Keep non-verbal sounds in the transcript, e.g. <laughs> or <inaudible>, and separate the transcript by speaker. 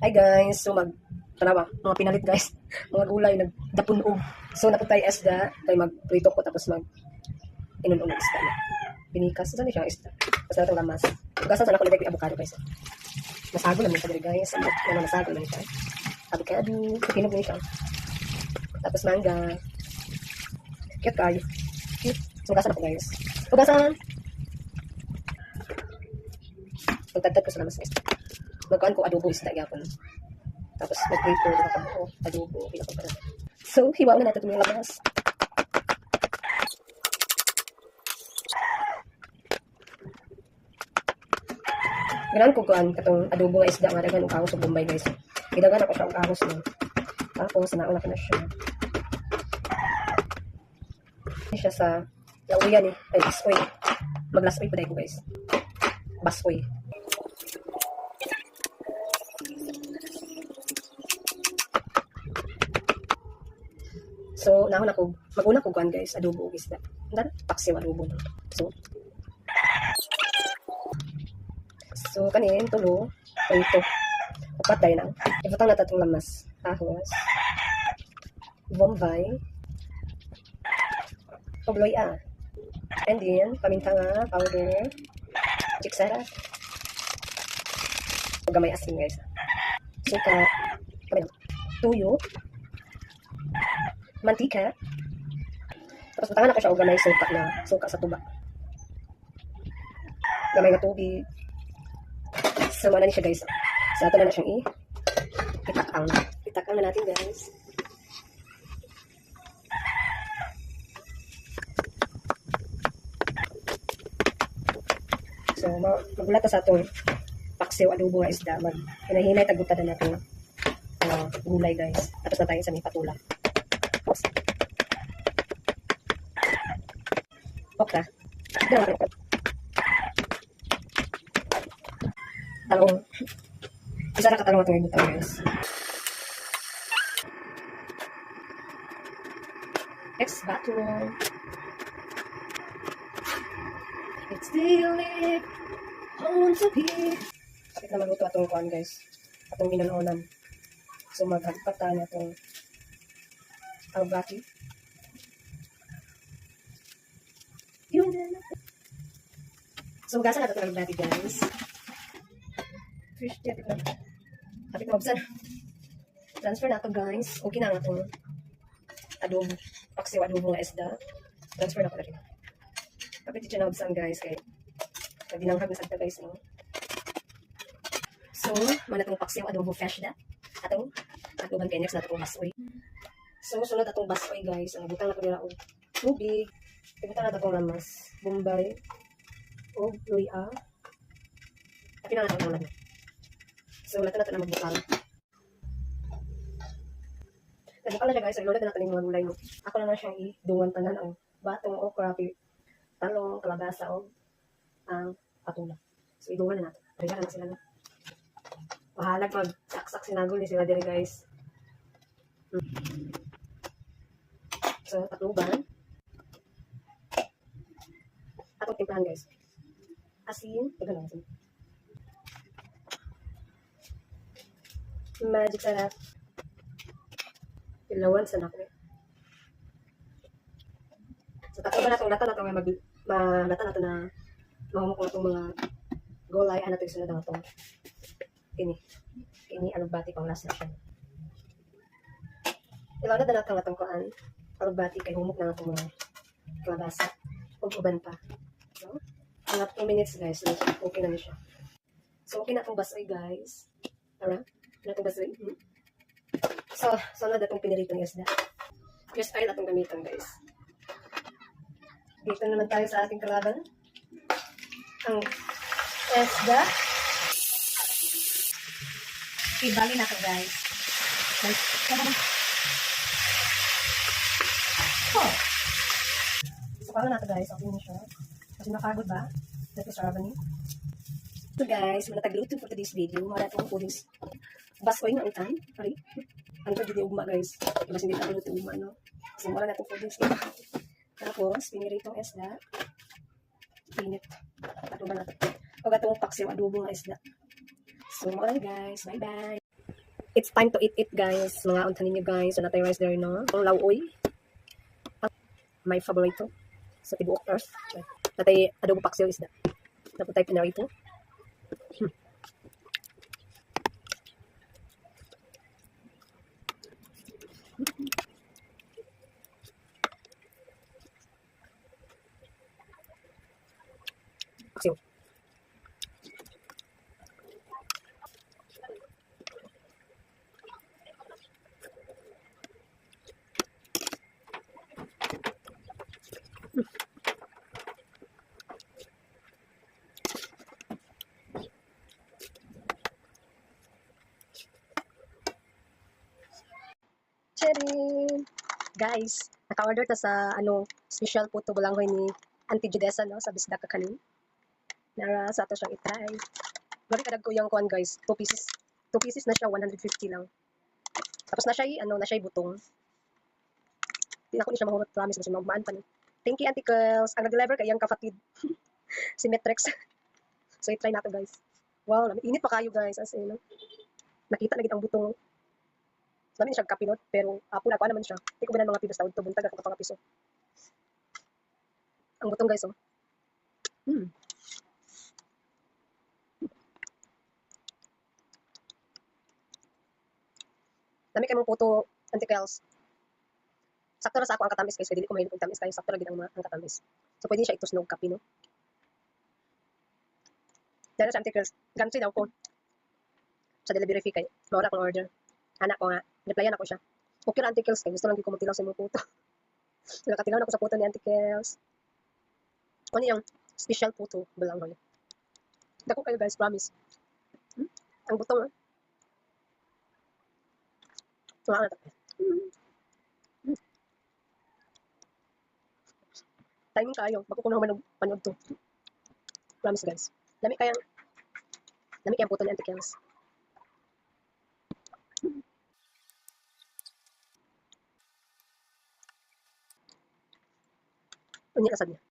Speaker 1: Hi guys, so mag tanawa, mga pinalit guys, <laughs> mga gulay nagdapunog. So naputay isda, kay magprito ko tapos mag inunog isda. Pinikas, saan siya isda? Basta itong lamas. Ugasan sa nakulagay ko avocado guys. Nasago lang siya guys. Ano, nasago lang siya. Avocado, pinog niya siya. Tapos mangga. Cute kayo. Cute. So ugasan ako guys. Ugasan! Pagtagtag ko sa lamas guys. Magkaan ko adobo isda yapon. Tapos mag-prito na ako adobo pinakon pa na. So, hiwa na natin yung labas. Ganaan ko kuan katong adobo nga isda nga daghan og kangos ug bombay guys. Gidagan ako siya og kangos no. Tapos nauna ko na siya. Siya sa lauyan ni ay isoy. Maglasoy pa ko guys. Basoy. So, nauna ko, mag-una ko kuan guys, adobo ug isda. Ndan, paksiw adobo. So, So, kanin, tulo, ito. Upat tayo na. Ibutang na tatong lamas. Ahos. Bombay. Pabloy ah. And then, paminta nga, powder. Chiksara. Huwag may asin guys. Suka. Tuyo. Mantika. Tapos butangan ako siya og gamay suka na suka sa tuba. Gamay nga tubig. So, wala na siya guys. So, ito na na siyang i- itakang. Itakang na natin guys. So, ma- magulat sa itong paksiw adobo nga isda. Mag hinahinay tagutan na natin uh, gulay guys. Tapos na tayo sa may patula. Dalawa rin. Talong. Isa na katalong itong ibutang guys. Next battle. It's still lit. On to be. Kapit na maluto atong kuhan guys. Atong minanonan. So maghagpata na itong albati. Yun na na. So gasan na itong albati guys. Fish dip na. Kapit na mabsan. Transfer na ito guys. Okay na nga itong adobo. Paksiw adobo nga isda. Transfer na ko na rin. Kapit siya na mabsan guys. Kaya nagdinanghag na sagta guys. No? So, mana itong paksiw adobo fresh da. Atong adoban next na itong basoy. So, sunod atong basoy guys. Ang butang na ko nila og tubig. Ibutang na itong lamas. Bombay. O luya. Kapit na ang laman. So, lahat na ito na magbukal. Nagbukal na siya guys. Naglulad na natin yung mga. No? Ako na na siyang idungan tanan ang batong okra, pi- talong, kalabasa, o ang patula. So, idungan na natin. Riga na sila na. Mahalag mag-saksak sinagol ni sila dire guys. So, patluban. Atong timplahan guys. Asin. Ito lang asin. Magic sarap. Ilawan sa nakwe. So, tato ba na itong lata na itong mag, ma, lata na mahumok na itong mga golay. Ito yung sunod na itong ini. Ini alugbati pang last na siya. Ilawan na na itong itong kuan. Alugbati kay humok na itong mga kalabasa. Huwag uban pa. So, mga 2 minutes guys. So, okay na siya. So, okay na itong basoy guys. Tara. Na itong basoy. Hmm? So, sunod na itong pinirito ng isda. Just oil atong gamitan guys. Dito naman tayo sa ating kalaban. Ang isda. Ibali na ito guys. Guys. So, paano na ito guys? Okay na siya. Kasi nakagod ba? Dito sa ramen So guys, muna tagluto for today's video. Mara itong pudings. Baskoy na time. Sorry. Ano pa video ugma guys? Mas hindi tayo luto ugma no? Kasi mura na itong pudings. Tapos, piniritong isda. Pinit. Adobo na ito. O gatong paksiw adobo nga isda. So, mura guys. Bye-bye. It's time to eat it, guys. Mga unta ninyo, guys. So, natay rice there, no? Ang lauoy. My favorito sa tibuok earth. Natay adobo paksiw isda. Tapos tayo pinarito. Hmm. Paksiw. Cherry! Guys, naka-order ta sa ano, special puto bulanghoy ni Auntie Judesa no, sa Bisda Kakanin. Nara sa ato siyang itry. Grabe kadag ko yung kuan guys, 2 pieces. 2 pieces na siya, 150 lang. Tapos na siya, y- ano, na siya butong. Hindi na ko ni siya mahurot, promise siya magmaan pa ni. Thank you, Auntie Girls. Ang nag-deliver kay yung kapatid. <laughs> si Metrex. so, i-try natin guys. Wow, init pa kayo guys. As in, nakita na ang butong. Dami siya kapinot, pero apo na ko naman siya. Hindi ko binan mga pilos tawid to buntag ako kapang piso. Ang butong guys oh. Hmm. Dami kay mong puto antikels. Sakto ra sa ako ang katamis guys, kaya dili ko mahilig og tamis kaya sakto ra gid ang, ang katamis. So pwede siya itusnog kape no. Dahil sa antikels, ganito daw ko. Sa delivery fee kay mawala akong order. Anak ko nga, replyan ako siya. Okay ra antikels kay gusto lang ko magtilaw sa imong puto. <laughs> Nakatilaw na ako sa puto ni antikels. Ano yung special puto balanghoy. Dako kayo guys, promise. Hmm? Ang butong ah. Tuwa na to. Hmm. Hmm. Timing kayo. Na naman panood to. Promise guys. Lami kayang Lami kayang puto ni Auntie Kels. ini asalnya